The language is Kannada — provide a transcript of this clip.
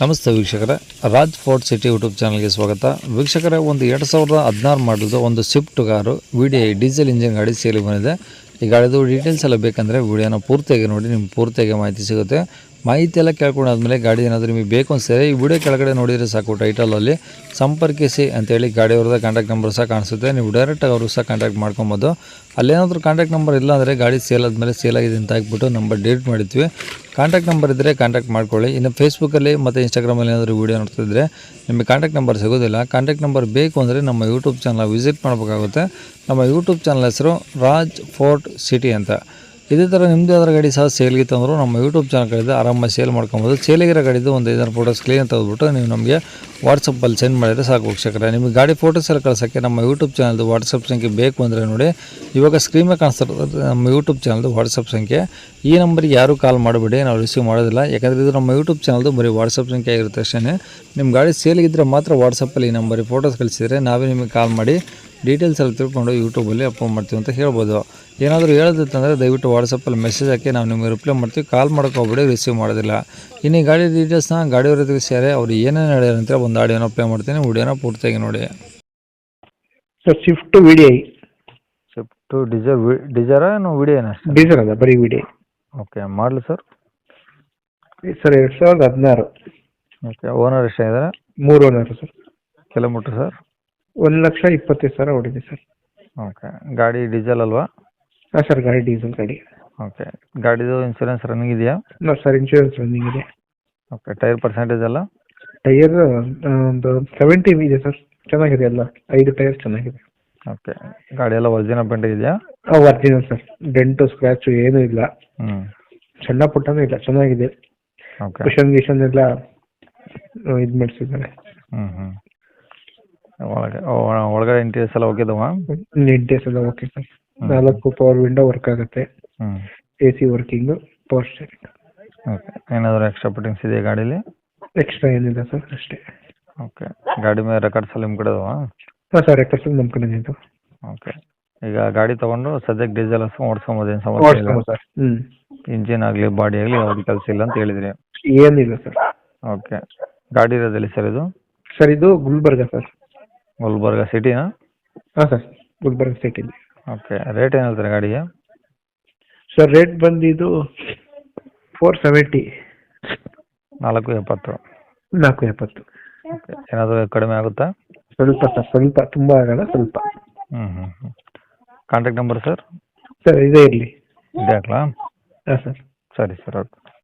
ನಮಸ್ತೆ ವೀಕ್ಷಕರೇ. ರಾಜ್ ಫೋರ್ಟ್ ಸಿಟಿ ಯೂಟ್ಯೂಬ್ ಚಾನಲ್ಗೆ ಸ್ವಾಗತ. ವೀಕ್ಷಕರೇ, ಒಂದು ಎರಡು ಸಾವಿರದ ಹದಿನಾರು ಮಾಡಲ್ದು ಒಂದು Swift car V D I diesel engine ಗಾಡಿ ಸೇಲಿ ಬಂದಿದೆ. ಈ ಗಾಡಿದು ಡೀಟೇಲ್ಸ್ ಎಲ್ಲ ಬೇಕಂದರೆ ವಿಡಿಯೋನ ಪೂರ್ತಿಯಾಗಿ ನೋಡಿ, ನಿಮ್ಗೆ ಪೂರ್ತಿಯಾಗಿ ಮಾಹಿತಿ ಸಿಗುತ್ತೆ. ಮಾಹಿತಿ ಎಲ್ಲ ಕೇಳ್ಕೊಂಡಾದ್ಮೇಲೆ ಗಾಡಿ ಏನಾದರೂ ನಿಮಗೆ ಬೇಕು ಅನಿಸಿದ್ರೆ ಈ ವಿಡಿಯೋ ಕೆಳಗಡೆ ನೋಡಿದರೆ ಸಾಕು ಟೈಟಲಲ್ಲಿ ಸಂಪರ್ಕಿಸಿ ಅಂತೇಳಿ ಗಾಡಿಯವ್ರದ್ದು ಕಾಂಟ್ಯಾಕ್ಟ್ ನಂಬರ್ ಸಹ ಕಾಣಿಸುತ್ತೆ. ನೀವು ಡೈರೆಕ್ಟಾಗಿ ಅವರು ಸಹ ಕಾಂಟ್ಯಾಕ್ಟ್ ಮಾಡ್ಕೊಬೋದು. ಅಲ್ಲೇನಾದರೂ ಕಾಂಟ್ಯಾಕ್ಟ್ ನಂಬರ್ ಇಲ್ಲ ಅಂದರೆ ಗಾಡಿ ಸೇಲ್ ಆದಮೇಲೆ ಸೇಲ್ ಆಗಿದೆ ಅಂತ ಹಾಕ್ಬಿಟ್ಟು ನಂಬರ್ ಡಿಲೀಟ್ ಮಾಡಿದ್ವಿ. ಕಾಂಟ್ಯಾಕ್ಟ್ ನಂಬರ್ ಇದ್ದರೆ ಕಾಂಟ್ಯಾಕ್ಟ್ ಮಾಡ್ಕೊಳ್ಳಿ. ಇನ್ನು ಫೇಸ್ಬುಕ್ಕಲ್ಲಿ ಮತ್ತು ಇನ್ಸ್ಟಾಗ್ರಾಮಲ್ಲಿ ಏನಾದರೂ ವೀಡಿಯೋ ನೋಡ್ತಿದ್ರೆ ನಿಮಗೆ ಕಾಂಟ್ಯಾಕ್ಟ್ ನಂಬರ್ ಸಿಗೋದಿಲ್ಲ. ಕಾಂಟ್ಯಾಕ್ಟ್ ನಂಬರ್ ಬೇಕು ಅಂದರೆ ನಮ್ಮ ಯೂಟ್ಯೂಬ್ ಚಾನಲ್ ವಿಸಿಟ್ ಮಾಡಬೇಕಾಗುತ್ತೆ. ನಮ್ಮ ಯೂಟ್ಯೂಬ್ ಚಾನಲ್ ಹೆಸರು ರಾಜ್ ಫೋರ್ಟ್ ಸಿಟಿ ಅಂತ. ಇದೇ ಥರ ನಿಮ್ಮದು ಯಾವ್ದಾರ ಗಾಡಿ ಸಹ ಸೇಲ್ಗಿತ್ತು ಅಂದರೂ ನಮ್ಮ ಯೂಟ್ಯೂಬ್ ಚಾನಲ್ ಆರಾಮಾಗಿ ಸೇಲ್ ಮಾಡ್ಕೊಬೋದು. ಸೇಲಿಗಿರೋ ಗಾಡಿದು ಒಂದು ಐದಾರು ಫೋಟೋಸ್ ಕ್ಲೀನ್ ತೆಗೆದುಬಿಟ್ಟು ನೀವು ನಮಗೆ ವಾಟ್ಸಪ್ಪಲ್ಲಿ ಸೆಂಡ್ ಮಾಡಿದರೆ ಸಾಕು ವೀಕ್ಷಕರೇ. ನಿಮಗೆ ಗಾಡಿ ಫೋಟೋಸ್ ಎಲ್ಲ ಕಳ್ಸೋಕ್ಕೆ ನಮ್ಮ ಯೂಟ್ಯೂಬ್ ಚಾನಲ್ದು ವಾಟ್ಸಪ್ ಸಂಖ್ಯೆ ಬೇಕು ಅಂದರೆ ನೋಡಿ, ಇವಾಗ ಸ್ಕ್ರೀನ್ ಮೇಲೆ ನಮ್ಮ ಯೂಟ್ಯೂಬ್ ಚಾನಲ್ದು ವಾಟ್ಸಪ್ ಸಂಖ್ಯೆ. ಈ ನಂಬರಿಗೆ ಯಾರೂ ಕಾಲ್ ಮಾಡಬೇಡಿ, ನಾವು ರಿಸೀವ್ ಮಾಡೋದಿಲ್ಲ. ಯಾಕಂದರೆ ಇದು ನಮ್ಮ ಯೂಟ್ಯೂಬ್ ಚಾನಲ್ದು ಬರೀ ವಾಟ್ಸಪ್ ಸಂಖ್ಯೆ ಆಗಿರುತ್ತೆ ಅಷ್ಟೇ ನಿಮ್ಮ ಗಾಡಿ ಸೇಲಿಗಿದ್ದರೆ ಮಾತ್ರ ವಾಟ್ಸಪ್ಪಲ್ಲಿ ಈ ನಂಬರಿಗೆ ಫೋಟೋಸ್ ಕಳಿಸಿದರೆ ನಾವೇ ನಿಮಗೆ ಕಾಲ್ ಮಾಡಿ ಡೀಟೇಲ್ಸ್ ಎಲ್ಲ ತಿಳ್ಕೊಂಡು ಯೂಟ್ಯೂಬಲ್ಲಿ ಅಪ್ಲೋಡ್ ಮಾಡ್ತೀವಿ ಅಂತ ಹೇಳ್ಬೋದು. ಏನಾದರೂ ಹೇಳೋದಿತ್ತಂದರೆ ದಯವಿಟ್ಟು ವಾಟ್ಸಪ್ಪಲ್ಲಿ ಮೆಸೇಜ್ ಹಾಕಿ ನಾವು ನಿಮಗೆ ರಿಪ್ಲೈ ಮಾಡ್ತೀವಿ. ಕಾಲ್ ಮಾಡೋಕೆ ಹೋಗ್ಬೇಡಿ ರಿಸೀವ್ ಮಾಡೋದಿಲ್ಲ. ಇನ್ನು ಈ ಗಾಡಿ ಡೀಟೇಲ್ಸ್ನ ಗಾಡಿಯವ್ರ ತಿಳಿಸ್ಯಾರೆ ಅವ್ರು ಏನೇನು ಹೇಳ್ಯಾರ ಅಂತ ಒಂದು ಆಡಿಯೋನ ಪ್ಲೇ ಮಾಡ್ತೀನಿ ವಿಡಿಯೋನ ಪೂರ್ತಿಯಾಗಿ ನೋಡಿ. Sir Swift V D I Swift ಡಿಸರ್ ಏನು ವಿಡಿಯೋನ ಡೀಸೆಲ್ ಅದ ಬರೀ ವಿ ಡಿ ಓಕೆ ಮಾಡಲಿ ಸರ್ ಸರ್ ಎರಡು ಸಾವಿರದ ಹದಿನಾರು. ಓಕೆ ಓನರ್ ಎಷ್ಟಾಗಿದ್ದಾರೆ ಮೂರು ಓನರ್ ಸರ್ ಕಿಲೋಮೀಟ್ರ್ ಸರ್ ಒಂದು ಲಕ್ಷ ಇಪ್ಪತ್ತೈದು ಸಾವಿರ ಹೊಡಿದೆ ಸರ್. ಓಕೆ ಗಾಡಿ ಡೀಸೆಲ್ ಅಲ್ವಾ? ಹಾಂ ಸರ್ ಗಾಡಿ ಡೀಸೆಲ್ ಗಾಡಿ. ಓಕೆ ಗಾಡಿದು ಇನ್ಶೂರೆನ್ಸ್ ರನ್ನಿಂಗ್ ಇದೆಯಾ? ನೋ ಸರ್ ಇನ್ಶೂರೆನ್ಸ್ ರನ್ನಿಂಗ್ ಇದೆ. ಓಕೆ ಟೈರ್ ಪರ್ಸೆಂಟೇಜ್ ಎಲ್ಲ? ಟೈರ್ ಒಂದು ಸೆವೆಂಟಿ ಇದೆ ಸರ್. ಚೆನ್ನಾಗಿದೆ ಎಲ್ಲ. ಐದು ಟೈರ್ ಚೆನ್ನಾಗಿದೆ. ಓಕೆ ಗಾಡಿ ಎಲ್ಲ ಒರಿಜಿನಲ್ ಪೇಂಟ್ ಇದೆಯಾ ಒರಿಜಿನಲ್ ಸರ್. ಡೆಂಟು ಸ್ಕ್ರ್ಯಾಚು ಏನೂ ಇಲ್ಲ. ಹ್ಞೂ ಸಣ್ಣ ಪುಟ್ಟನೂ ಇಲ್ಲ ಚೆನ್ನಾಗಿದೆ. ಓಕೆ ಕುಷನ್ ಗಿಷನ್ ಎಲ್ಲ ಇದು ಮಾಡಿಸಿದ್ದಾರೆ. ಹ್ಞೂ ಹ್ಞೂ ಒಳಗೆ ಒಳಗಡೆ ಇಂಟೀರಿಯರ್ಸ್ ಎಲ್ಲ ಹೋಗಿದ್ದಾವ ನಿಂಟೇಸ್ ಎಲ್ಲ ಓಕೆ ಸರ್ ನಾಲ್ಕು ಪವರ್ ವಿಂಡೋ ವರ್ಕ್ ಆಗುತ್ತೆ. ಹ್ಮ್. A C working power steering okay ಏನಾದರೂ ಎಕ್ಸ್ಟ್ರಾ ಫಿಟ್ಟಿಂಗ್ಸ್ ಇದೆಯಾ ಗಾಡೀಲಿ? ಎಕ್ಸ್ಟ್ರಾ ಏನಿಲ್ಲ ಸರ್ ಅಷ್ಟೇ. ಓಕೆ ಗಾಡಿ ಮೇಲೆ ರೆಕಾರ್ಡ್ಸ್ ಎಲ್ಲ ನಿಮ್ಮ ಕಡೆ ಅದಾವ ಹಾಂ ಸರ್ ರೆಕಾರ್ಡ್ಸ್ ನಮ್ಮ ಇದು ಓಕೆ ಈಗ ಗಾಡಿ ತೊಗೊಂಡು ಸದ್ಯಕ್ಕೆ ಡೀಸೆಲ್ ಓಡಿಸ್ಕೊಬೋದು ಏನು ಸಮಸ್ಯೆ ಇಲ್ಲ. ಸರ್ ಹ್ಞೂ ಇಂಜಿನ್ ಆಗಲಿ ಬಾಡಿ ಆಗಲಿ ಯಾವ್ದು ಕೆಲಸ ಇಲ್ಲ ಅಂತ ಹೇಳಿದ್ರಿ. ಏನಿಲ್ಲ ಸರ್ ಓಕೆ ಗಾಡಿ ಇರೋದಿಲ್ಲ ಸರ್ ಇದು? ಸರ್ ಇದು ಗುಲ್ಬರ್ಗ ಸರ್ ಗುಲ್ಬರ್ಗ ಸಿಟಿನಾ? ಹಾಂ ಸರ್ ಗುಲ್ಬರ್ಗ ಸಿಟಿಲಿ ಓಕೆ ರೇಟ್ ಏನು ಹೇಳ್ತಾರೆ ಗಾಡಿಗೆ? ಸರ್ ರೇಟ್ ಬಂದಿದ್ದು ಫೋರ್ ಸೆವೆಂಟಿ ನಾಲ್ಕು ಎಪ್ಪತ್ತು. ನಾಲ್ಕು ಎಪ್ಪತ್ತು. ಓಕೆ ಏನಾದರೂ ಕಡಿಮೆ ಆಗುತ್ತಾ? ಸ್ವಲ್ಪ ಸರ್ ಸ್ವಲ್ಪ ತುಂಬ ಆಗಲ್ಲ ಸ್ವಲ್ಪ. ಹ್ಞೂ ಹ್ಞೂ ಹ್ಞೂ ಕಾಂಟ್ಯಾಕ್ಟ್ ನಂಬರ್ ಸರ್ ಸರ್ ಇದೇ ಇರಲಿ. ಇದೆ ಹಾಕ್ಲಾ? ಹಾಂ ಸರ್. ಸರಿ ಸರ್ ಓಕೆ.